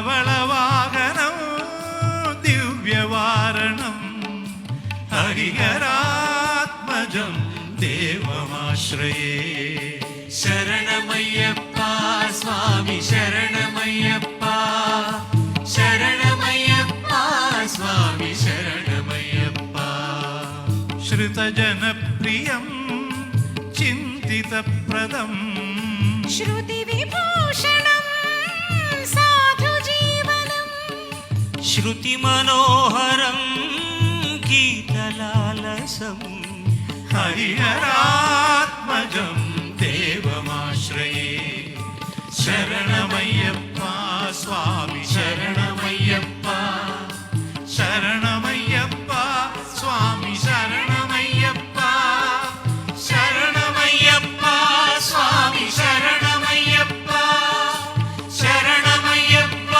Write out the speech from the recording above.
பவளவாகனம் திவ்யவாரணம் ஹரிகராத்மஜம் தேவமாஸ்ரயே. சரணமையப்பா சுவாமி சரணமையப்பா. சரணமையப்பா சுவாமி சரணமையப்பா. ஸ்ருதஜனப்பிரியம் சிந்திதப்பிரதம் ஸ்ருதி श्रुतिमनोहरं गीतलालसं। हरिहरात्मज देवमाश्रये। शरण